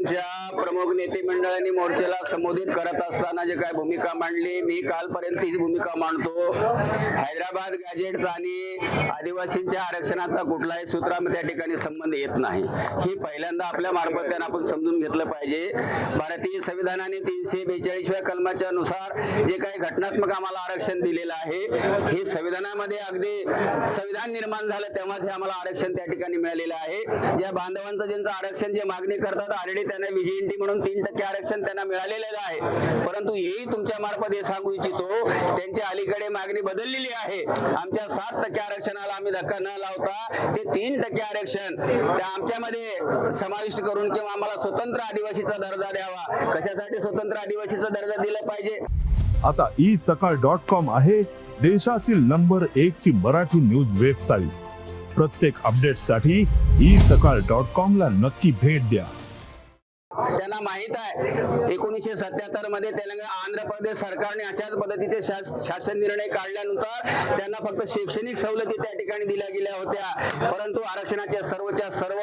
आमच्या प्रमुख नेते मंडळांनी मोर्चेला संबोधित करत असताना जे काय भूमिका मांडली मी कालपर्यंत तीच भूमिका मांडतो. हैदराबाद गॅजेट्स आणि आदिवासींच्या आरक्षणाचा कुठलाही सूत्रामध्ये त्या ठिकाणी संबंध येत नाही. ही पहिल्यांदा आपल्या मार्फत त्यांना आपण समजून घेतलं पाहिजे. भारतीय संविधानाने तीनशे बेचाळीसव्या कलमाच्या नुसार जे काही घटनात्मक आम्हाला आरक्षण दिलेलं आहे हे संविधानामध्ये अगदी संविधान निर्माण झालं तेव्हाच हे आम्हाला आरक्षण त्या ठिकाणी मिळालेलं आहे. ज्या बांधवांचं ज्यांचं आरक्षण जे मागणी करतात ऑलरेडी त्यांना विजयी व्हिजिएनटी म्हणून तीन टक्के आरक्षण त्यांना मिळालेलं आहे. परंतु हेही तुमच्या मार्फत हे सांगू इच्छितो त्यांची अलीकडे मागणी बदललेली आहे. आमच्या सात टक्के आरक्षणाला आम्ही धक्का न लावता ते तीन टक्के आरक्षण त्या आमच्यामध्ये समाविष्ट करून किंवा आम्हाला स्वतंत्र आदिवासीचा दर्जा द्यावा. कशासाठी स्वतंत्र आदिवासीचा दर्जा दिला पाहिजे? आता ई सकाळ डॉट कॉम आहे देशातील नंबर एक ची मराठी न्यूज वेबसाईट. प्रत्येक अपडेटसाठी ई सकाळ डॉट कॉम ला नक्की भेट द्या. त्यांना माहीत आहे. एकोणीसशे सत्याहत्तरमध्ये तेलंगणा आंध्र प्रदेश सरकारने अशाच पद्धतीचे शास- शासन निर्णय काढल्यानंतर त्यांना फक्त शैक्षणिक सवलती त्या ठिकाणी दिल्या गेल्या होत्या. परंतु आरक्षणाच्या सर्वच्या सर्व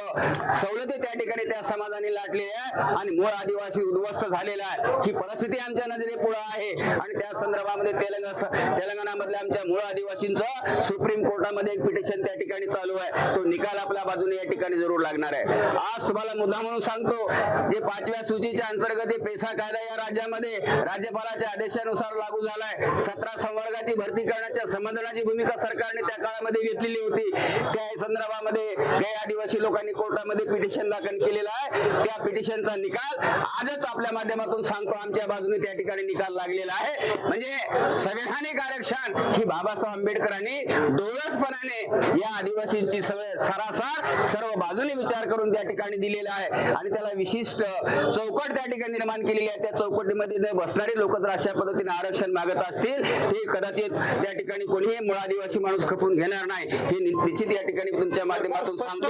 सवलती त्या ठिकाणी त्या समाजाने लाटली आहे आणि मूळ आदिवासी उद्ध्वस्त झालेला आहे. ही परिस्थिती आमच्या नजरे पुढे आहे. आणि त्या संदर्भामध्ये तेलंगणा तेलंगणामधल्या आमच्या मूळ आदिवासींचं सुप्रीम कोर्टामध्ये एक पिटिशन त्या ठिकाणी चालू आहे. तो निकाल आपल्या बाजूने या ठिकाणी जरूर लागणार आहे. आज तुम्हाला मुद्दा म्हणून सांगतो जे पाचव्या सूचीच्या अंतर्गत पेसा कायदा या राज्यामध्ये राज्यपालाच्या आदेशानुसार लागू झालाय. सतरा संवर्गाची भरती करण्याच्या संबंधनाची भूमिका सरकारने त्या काळामध्ये घेतलेली होती. त्या संदर्भामध्ये काही आदिवासी लोकांनी कोर्टामध्ये पिटिशन दाखल केलेलं आहे. त्या पिटिशनचा निकाल आजच आपल्या माध्यमातून सांगतो. आमच्या बाजूने त्या ठिकाणी निकाल लागलेला आहे. म्हणजे संवैधानिक आरक्षण ही बाबासाहेब आंबेडकरांनी डोळसपणाने या आदिवासींची सरासर सर्व बाजूने विचार करून त्या ठिकाणी दिलेला आहे. आणि त्याला विशिष्ट चौकट त्या ठिकाणी निर्माण केलेली आहे. त्या चौकटीमध्ये बसणारे लोक जर अशा पद्धतीने आरक्षण मागत असतील हे कदाचित त्या ठिकाणी कोणीही मूळ आदिवासी माणूस खपून घेणार नाही. हे निश्चित या ठिकाणी तुमच्या माध्यमातून सांगतो.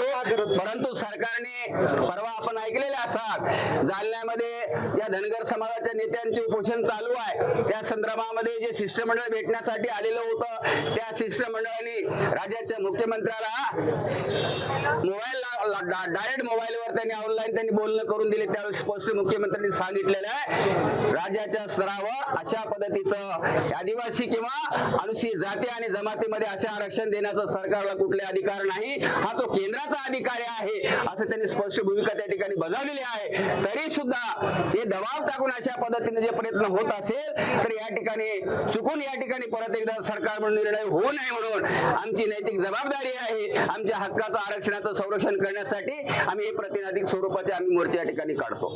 परंतु सरकारने परवा आपण ऐकलेले असाल जालन्यामध्ये या धनगर समाजाच्या नेत्यांचे उपोषण चालू आहे. त्या संदर्भामध्ये जे शिष्टमंडळ भेटण्यासाठी आलेलं होतं त्या शिष्टमंडळाने राज्याच्या मुख्यमंत्र्याला मोबाईल डायरेक्ट मोबाईलवर त्यांनी ऑनलाईन त्यांनी बोलणं करून दिले. त्यावेळेस स्पष्ट मुख्यमंत्र्यांनी सांगितलेलं आहे. राज्याच्या स्तरावर अशा पद्धतीचं आदिवासी किंवा अनुसूचित जाती आणि जमातीमध्ये असे आरक्षण देण्याचा सरकारला कुठले अधिकार नाही. हा तो केंद्राचा अधिकारी आहे असं त्यांनी स्पष्ट भूमिका त्या ठिकाणी बजावलेली आहे. तरी सुद्धा हे दबाव टाकून अशा पद्धतीने जे प्रयत्न होत असेल तर या ठिकाणी चुकून या ठिकाणी परत एकदा सरकार म्हणून निर्णय होऊ नये म्हणून आमची नैतिक जबाबदारी आहे. आमच्या हक्काचं आरक्षणाचं संरक्षण करण्यासाठी आम्ही हे प्रतिनिधिक स्वरूपाचे आम्ही मोर्चे या ठिकाणी काढतो.